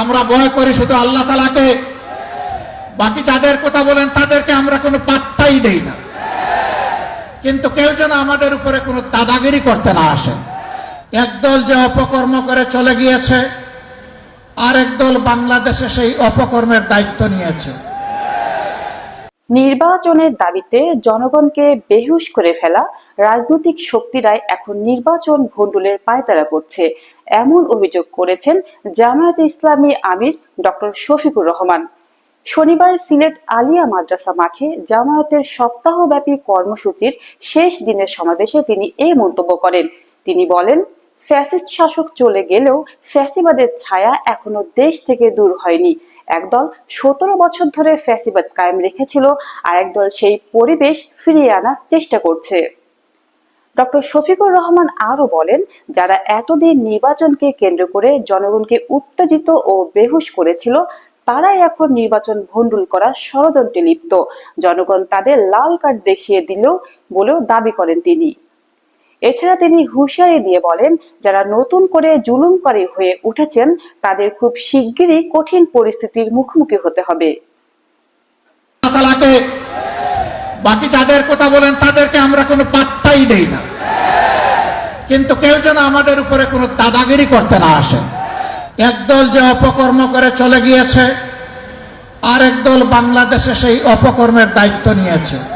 আমরা ভয় করি শুধু আল্লাহ তালাকে বাকি যাদের কথা বলেন তাদেরকে আমরা কোনো পাত্তাই দেই না। কিন্তু কেউ যেন আমাদের উপরে কোনো দাদাগিরি করতে না আসে। একদল যে অপকর্ম করে চলে গিয়েছে, আরেক দল বাংলাদেশে সেই অপকর্মের দায়িত্ব নিয়েছে। নির্বাচনের দাবিতে জনগণকে বেহুশ করে ফেলা রাজনৈতিক শক্তিরাই এখন নির্বাচন ভণ্ডুলের পায়তারা করছে। এমন অভিযোগ করেছেন জামায়াতে ইসলামী আমির ডক্টর শফিকুর রহমান। শনিবার সিলেট আলিয়া মাদ্রাসা মাঠে জামায়াতের সপ্তাহব্যাপী কর্মসূচির শেষ দিনের সমাবেশে তিনি এই মন্তব্য করেন। তিনি বলেন, ফ্যাসিস্ট শাসক চলে গেলেও ফ্যাসিবাদের ছায়া এখনও দেশ থেকে দূর হয়নি। একদল সতেরো বছর ধরে ফ্যাসিবাদ কায়েম রেখেছিল আর একদল সেই পরিবেশ ফিরিয়ে আনার চেষ্টা করছে। ডক্টর শফিকুর রহমান আরও বলেন, যারা এতদিন নির্বাচনকে কেন্দ্র করে জনগণকে উত্তেজিত ও বেহুশ করেছিল, তারাই এখন নির্বাচন ভণ্ডুল করার ষড়যন্ত্রে লিপ্ত। জনগণ তাদের লাল কার্ড দেখিয়ে দিল বলেও দাবি করেন তিনি। এছাড়া তিনি হুঁশিয়ারি দিয়ে বলেন, যারা নতুন করে জুলুমকারী হয়ে উঠেছেন, তাদের খুব শিগগিরই কঠিন পরিস্থিতির মুখোমুখি হতে হবে। বাকি যাদের কথা বলেন, তাদেরকে আমরা কোনো পাত্তাই দেই না। কিন্তু কেউ যেন আমাদের উপরে কোনো দাদাগিরি করতে না আসে। একদল যে অপকর্ম করে চলে গিয়েছে, আরেক দল বাংলাদেশে সেই অপকর্মের দায়িত্ব নিয়েছে।